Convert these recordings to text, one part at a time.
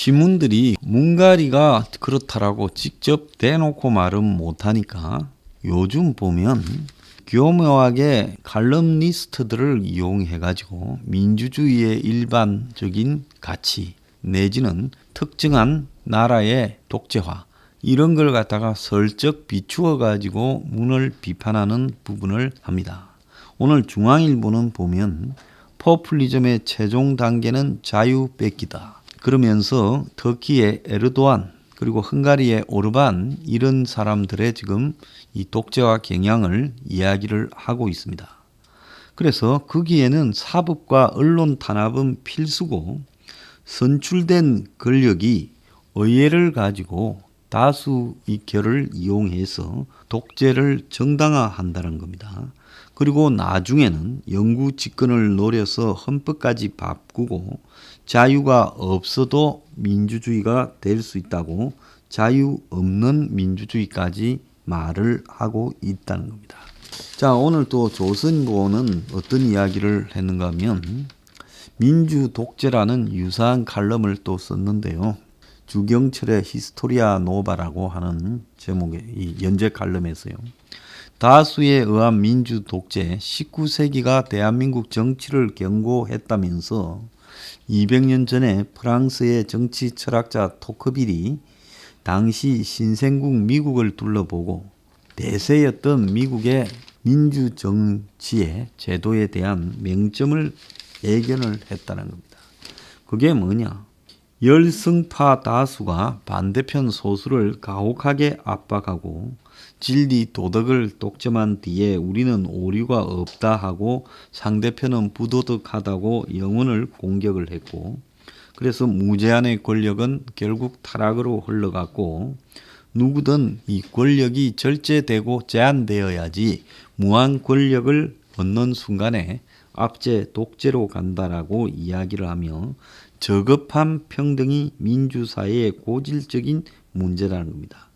신문들이 문가리가 그렇다라고 직접 대놓고 말은 못하니까 요즘 보면 교묘하게 칼럼니스트들을 이용해가지고 민주주의의 일반적인 가치 내지는 특정한 나라의 독재화 이런 걸 갖다가 슬쩍 비추어 가지고 문을 비판하는 부분을 합니다. 오늘 중앙일보는 보면 포퓰리즘의 최종 단계는 자유 뺏기다. 그러면서 터키의 에르도안 그리고 헝가리의 오르반 이런 사람들의 지금 이 독재화 경향을 이야기를 하고 있습니다. 그래서 거기에는 사법과 언론 탄압은 필수고 선출된 권력이 의회를 가지고 다수 의결을 이용해서 독재를 정당화한다는 겁니다. 그리고 나중에는 영구 집권을 노려서 헌법까지 바꾸고 자유가 없어도 민주주의가 될 수 있다고 자유 없는 민주주의까지 말을 하고 있다는 겁니다. 자, 오늘 또 조선보는 어떤 이야기를 했는가 하면 민주 독재라는 유사한 칼럼을 또 썼는데요. 주경철의 히스토리아 노바라고 하는 제목의 이 연재 칼럼에서요. 다수에 의한 민주 독재 19세기가 대한민국 정치를 경고했다면서 200년 전에 프랑스의 정치 철학자 토크빌이 당시 신생국 미국을 둘러보고 대세였던 미국의 민주 정치의 제도에 대한 맹점을 예견을 했다는 겁니다. 그게 뭐냐? 열승파 다수가 반대편 소수를 가혹하게 압박하고 진리 도덕을 독점한 뒤에 우리는 오류가 없다 하고 상대편은 부도덕하다고 영혼을 공격을 했고 그래서 무제한의 권력은 결국 타락으로 흘러갔고 누구든 이 권력이 절제되고 제한되어야지 무한 권력을 얻는 순간에 압제 독재로 간다라고 이야기를 하며 저급한 평등이 민주사회의 고질적인 문제라는 겁니다.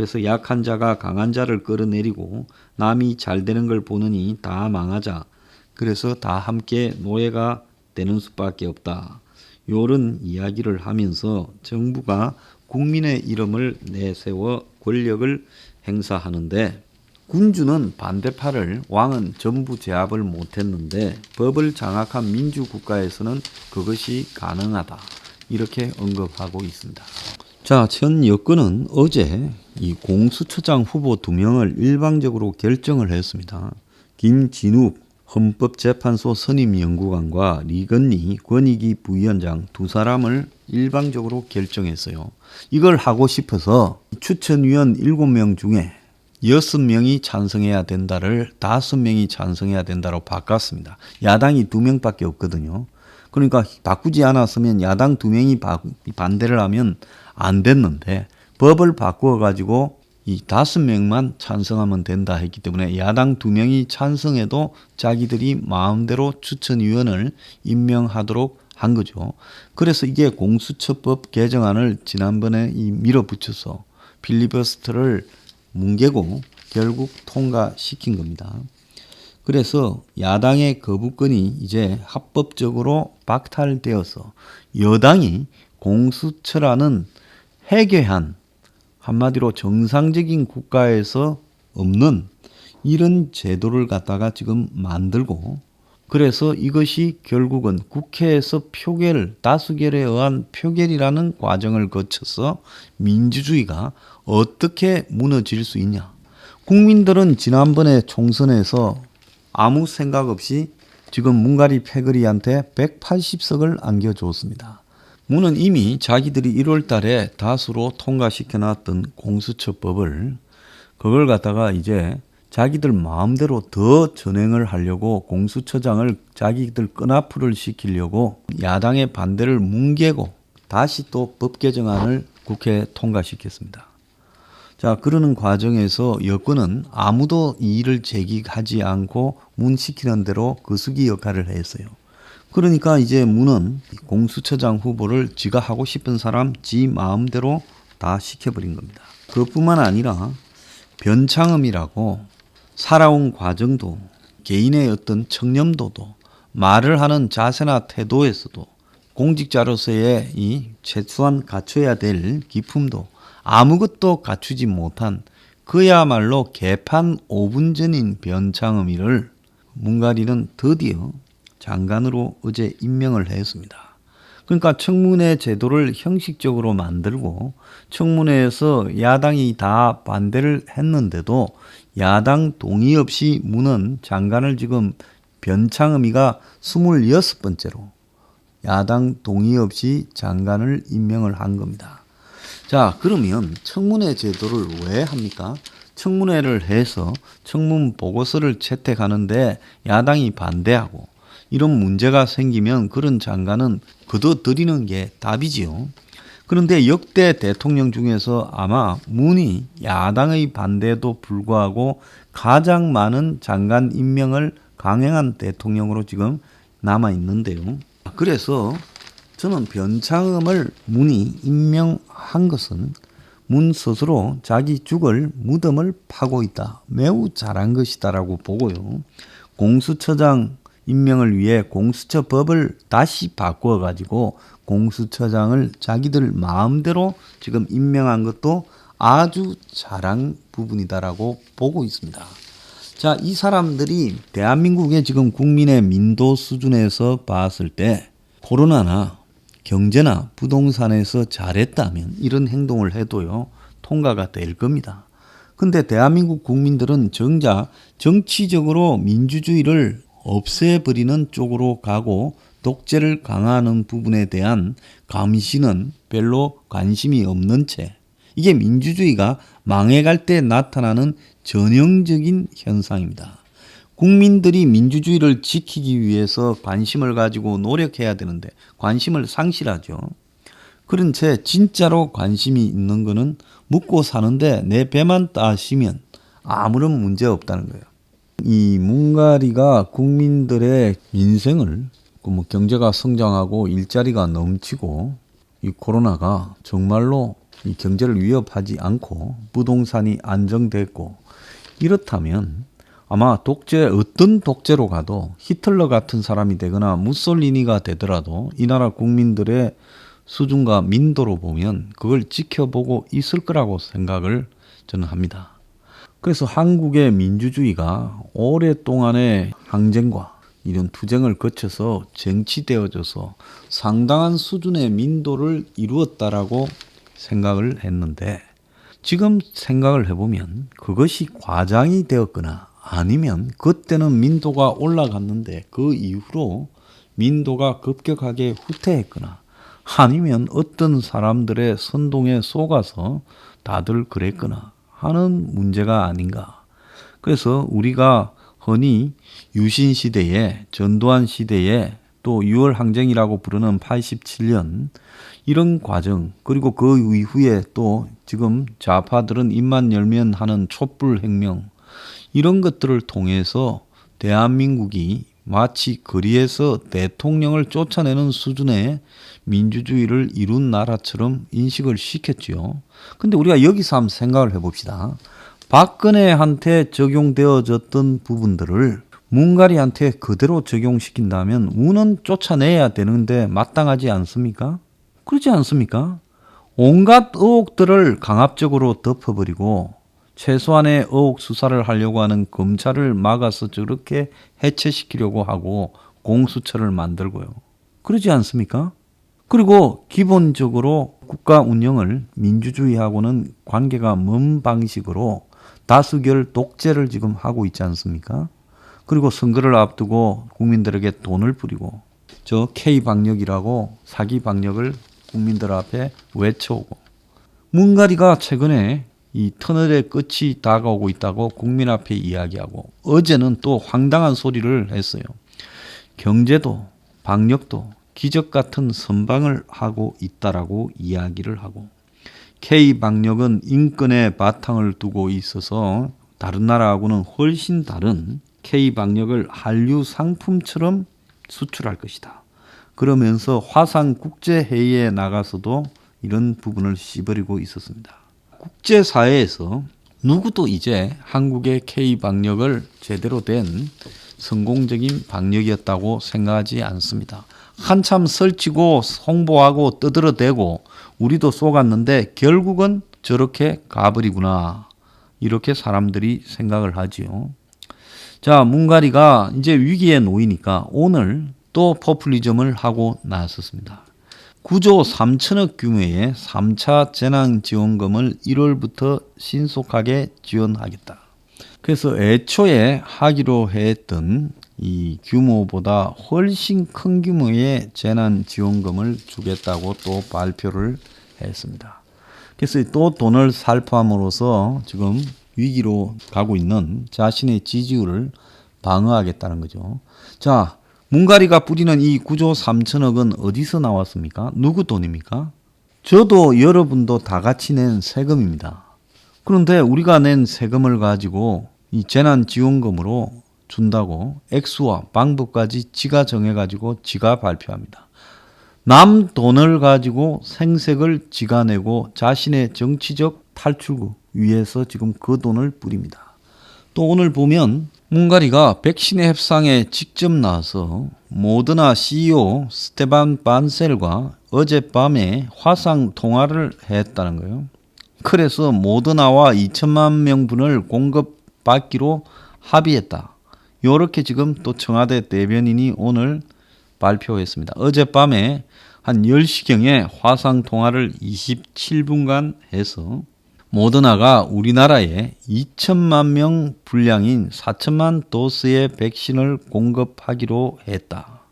그래서 약한 자가 강한 자를 끌어내리고 남이 잘 되는 걸 보느니 다 망하자. 그래서 다 함께 노예가 되는 수밖에 없다. 요런 이야기를 하면서 정부가 국민의 이름을 내세워 권력을 행사하는데 군주는 반대파를 왕은 전부 제압을 못했는데 법을 장악한 민주국가에서는 그것이 가능하다. 이렇게 언급하고 있습니다. 자, 현 여권은 어제 이 공수처장 후보 두 명을 일방적으로 결정을 했습니다. 김진욱 헌법재판소 선임연구관과 리건리 권익위 부위원장 두 사람을 일방적으로 결정했어요. 이걸 하고 싶어서 추천위원 7명 중에 6명이 찬성해야 된다를 5명이 찬성해야 된다로 바꿨습니다. 야당이 2명밖에 없거든요. 그러니까 바꾸지 않았으면 야당 2명이 반대를 하면 안 됐는데 법을 바꾸어 가지고 이 다섯 명만 찬성하면 된다 했기 때문에 야당 두 명이 찬성해도 자기들이 마음대로 추천위원을 임명하도록 한 거죠. 그래서 이게 공수처법 개정안을 지난번에 이 밀어붙여서 필리버스터를 뭉개고 결국 통과시킨 겁니다. 그래서 야당의 거부권이 이제 합법적으로 박탈되어서 여당이 공수처라는 해괴한 한마디로 정상적인 국가에서 없는 이런 제도를 갖다가 지금 만들고 그래서 이것이 결국은 국회에서 표결, 다수결에 의한 표결이라는 과정을 거쳐서 민주주의가 어떻게 무너질 수 있냐. 국민들은 지난번에 총선에서 아무 생각 없이 지금 문가리 패거리한테 180석을 안겨줬습니다. 문은 이미 자기들이 1월 달에 다수로 통과시켜 놨던 공수처법을 그걸 갖다가 이제 자기들 마음대로 더 전행을 하려고 공수처장을 자기들 끈앞풀을 시키려고 야당의 반대를 뭉개고 다시 또 법 개정안을 국회에 통과시켰습니다. 자, 그러는 과정에서 여권은 아무도 이의를 제기하지 않고 문 시키는 대로 거수기 역할을 했어요. 그러니까 이제 문은 공수처장 후보를 지가 하고 싶은 사람 지 마음대로 다 시켜버린 겁니다. 그것뿐만 아니라 변창음이라고 살아온 과정도 개인의 어떤 청렴도도 말을 하는 자세나 태도에서도 공직자로서의 이 최소한 갖춰야 될 기품도 아무것도 갖추지 못한 그야말로 개판 5분 전인 변창흠이를 문가리는 드디어 장관으로 어제 임명을 했습니다. 그러니까 청문회 제도를 형식적으로 만들고 청문회에서 야당이 다 반대를 했는데도 야당 동의 없이 무는 장관을 지금 변창흠이가 26번째로 야당 동의 없이 장관을 임명을 한 겁니다. 자, 그러면 청문회 제도를 왜 합니까? 청문회를 해서 청문 보고서를 채택하는데 야당이 반대하고 이런 문제가 생기면 그런 장관은 거둬들이는 게 답이지요. 그런데 역대 대통령 중에서 아마 문이 야당의 반대에도 불구하고 가장 많은 장관 임명을 강행한 대통령으로 지금 남아 있는데요. 그래서 저는 변창흠을 문이 임명한 것은 문 스스로 자기 죽을 무덤을 파고 있다. 매우 잘한 것이다라고 보고요. 공수처장 임명을 위해 공수처 법을 다시 바꾸어 가지고 공수처장을 자기들 마음대로 지금 임명한 것도 아주 잘한 부분이다라고 보고 있습니다. 자, 이 사람들이 대한민국의 지금 국민의 민도 수준에서 봤을 때 코로나나 경제나 부동산에서 잘했다면 이런 행동을 해도요, 통과가 될 겁니다. 근데 대한민국 국민들은 정작 정치적으로 민주주의를 없애버리는 쪽으로 가고 독재를 강화하는 부분에 대한 감시는 별로 관심이 없는 채 이게 민주주의가 망해갈 때 나타나는 전형적인 현상입니다. 국민들이 민주주의를 지키기 위해서 관심을 가지고 노력해야 되는데 관심을 상실하죠. 그런 채 진짜로 관심이 있는 거는 묵고 사는데 내 배만 따시면 아무런 문제 없다는 거예요. 이 문가리가 국민들의 민생을 그뭐 경제가 성장하고 일자리가 넘치고 이 코로나가 정말로 이 경제를 위협하지 않고 부동산이 안정됐고 이렇다면 아마 독재 어떤 독재로 가도 히틀러 같은 사람이 되거나 무솔리니가 되더라도 이 나라 국민들의 수준과 민도로 보면 그걸 지켜보고 있을 거라고 생각을 저는 합니다. 그래서 한국의 민주주의가 오랫동안의 항쟁과 이런 투쟁을 거쳐서 정치되어져서 상당한 수준의 민도를 이루었다라고 생각을 했는데 지금 생각을 해보면 그것이 과장이 되었거나 아니면 그때는 민도가 올라갔는데 그 이후로 민도가 급격하게 후퇴했거나 아니면 어떤 사람들의 선동에 속아서 다들 그랬거나 하는 문제가 아닌가. 그래서 우리가 흔히 유신 시대에 전두환 시대에 또 6월 항쟁이라고 부르는 87년 이런 과정 그리고 그 이후에 또 지금 좌파들은 입만 열면 하는 촛불 혁명 이런 것들을 통해서 대한민국이 마치 거리에서 대통령을 쫓아내는 수준의 민주주의를 이룬 나라처럼 인식을 시켰지요. 근데 우리가 여기서 한번 생각을 해봅시다. 박근혜한테 적용되어졌던 부분들을 문가리한테 그대로 적용시킨다면 우는 쫓아내야 되는데 마땅하지 않습니까? 그렇지 않습니까? 온갖 의혹들을 강압적으로 덮어버리고 최소한의 의혹 수사를 하려고 하는 검찰을 막아서 저렇게 해체시키려고 하고 공수처를 만들고요. 그러지 않습니까? 그리고 기본적으로 국가 운영을 민주주의하고는 관계가 먼 방식으로 다수결 독재를 지금 하고 있지 않습니까? 그리고 선거를 앞두고 국민들에게 돈을 뿌리고 저 K 방역이라고 사기 방역을 국민들 앞에 외쳐오고 문가리가 최근에 이 터널의 끝이 다가오고 있다고 국민 앞에 이야기하고 어제는 또 황당한 소리를 했어요. 경제도 방역도 기적 같은 선방을 하고 있다라고 이야기를 하고 K 방역은 인권의 바탕을 두고 있어서 다른 나라하고는 훨씬 다른 K 방역을 한류 상품처럼 수출할 것이다. 그러면서 화상 국제 회의에 나가서도 이런 부분을 씹어리고 있었습니다. 국제 사회에서 누구도 이제 한국의 K 방역을 제대로 된 성공적인 방역이었다고 생각하지 않습니다. 한참 설치고 홍보하고 떠들어대고 우리도 쏘갔는데 결국은 저렇게 가버리구나. 이렇게 사람들이 생각을 하지요. 자, 문가리가 이제 위기에 놓이니까 오늘 또 포퓰리즘을 하고 나섰습니다. 9조 3천억 규모의 3차 재난지원금을 1월부터 신속하게 지원하겠다. 그래서 애초에 하기로 했던 이 규모보다 훨씬 큰 규모의 재난지원금을 주겠다고 또 발표를 했습니다. 그래서 또 돈을 살포함으로써 지금 위기로 가고 있는 자신의 지지율을 방어하겠다는 거죠. 자, 문가리가 뿌리는 이 9조 3천억은 어디서 나왔습니까? 누구 돈입니까? 저도 여러분도 다 같이 낸 세금입니다. 그런데 우리가 낸 세금을 가지고 이 재난지원금으로 준다고 액수와 방법까지 지가 정해가지고 지가 발표합니다. 남 돈을 가지고 생색을 지가 내고 자신의 정치적 탈출구 위해서 지금 그 돈을 뿌립니다. 또 오늘 보면 뭉가리가 백신의 협상에 직접 나와서 모더나 CEO 스테반 반셀과 어젯밤에 화상 통화를 했다는 거예요. 그래서 모더나와 2천만 명분을 공급받기로 합의했다. 요렇게 지금 또 청와대 대변인이 오늘 발표했습니다. 어젯밤에 한 10시경에 화상 통화를 27분간 해서 모더나가 우리나라에 2천만 명 분량인 4천만 도스의 백신을 공급하기로 했다.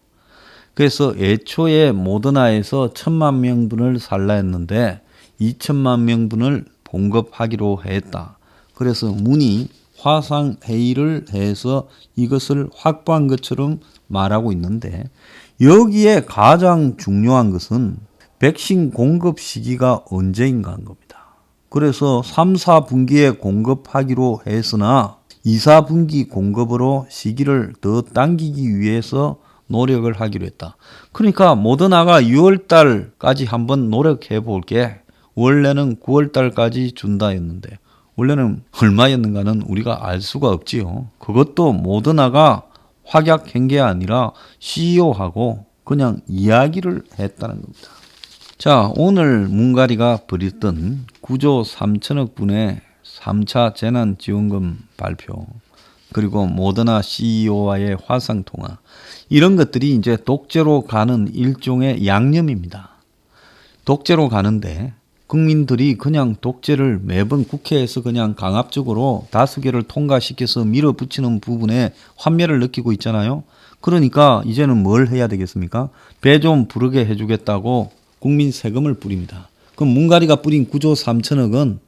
그래서 애초에 모더나에서 1천만 명분을 살라 했는데 2천만 명분을 공급하기로 했다. 그래서 문이 화상 회의를 해서 이것을 확보한 것처럼 말하고 있는데 여기에 가장 중요한 것은 백신 공급 시기가 언제인가 한 겁니다. 그래서 3, 4분기에 공급하기로 했으나 2, 4분기 공급으로 시기를 더 당기기 위해서 노력을 하기로 했다. 그러니까 모더나가 6월 달까지 한번 노력해 볼게. 원래는 9월 달까지 준다였는데 원래는 얼마였는가는 우리가 알 수가 없지요. 그것도 모더나가 확약한 게 아니라 CEO하고 그냥 이야기를 했다는 겁니다. 자, 오늘 문가리가 벌였던 9조 3천억 분의 3차 재난지원금 발표, 그리고 모더나 CEO와의 화상통화, 이런 것들이 이제 독재로 가는 일종의 양념입니다. 독재로 가는데 국민들이 그냥 독재를 매번 국회에서 그냥 강압적으로 다수결을 통과시켜서 밀어붙이는 부분에 환멸을 느끼고 있잖아요. 그러니까 이제는 뭘 해야 되겠습니까? 배 좀 부르게 해주겠다고 국민 세금을 뿌립니다. 그럼 문가리가 뿌린 9조 3천억은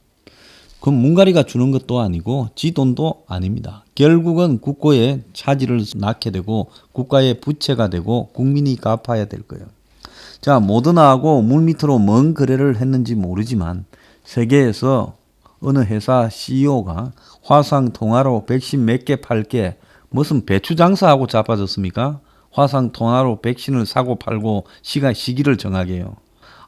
그럼 문가리가 주는 것도 아니고 지 돈도 아닙니다. 결국은 국고에 차질을 낳게 되고 국가의 부채가 되고 국민이 갚아야 될 거예요. 자, 모더나하고 물밑으로 뭔 거래를 했는지 모르지만 세계에서 어느 회사 CEO가 화상 통화로 백신 몇 개 팔게 무슨 배추 장사하고 자빠졌습니까? 화상 통화로 백신을 사고 팔고 시간 시기를 정하게 해요.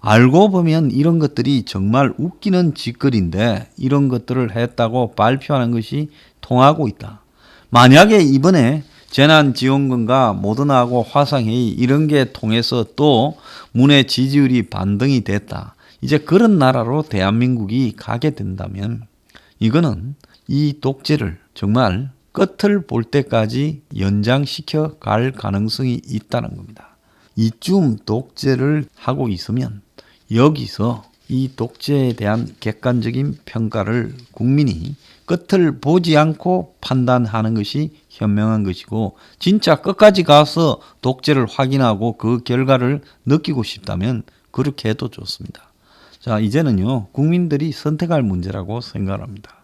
알고 보면 이런 것들이 정말 웃기는 짓거리인데 이런 것들을 했다고 발표하는 것이 통하고 있다. 만약에 이번에 재난지원금과 모더나하고 화상회의 이런 게 통해서 또 문의 지지율이 반등이 됐다. 이제 그런 나라로 대한민국이 가게 된다면 이거는 이 독재를 정말 끝을 볼 때까지 연장시켜 갈 가능성이 있다는 겁니다. 이쯤 독재를 하고 있으면 여기서 이 독재에 대한 객관적인 평가를 국민이 끝을 보지 않고 판단하는 것이 현명한 것이고 진짜 끝까지 가서 독재를 확인하고 그 결과를 느끼고 싶다면 그렇게 해도 좋습니다. 자, 이제는요, 국민들이 선택할 문제라고 생각합니다.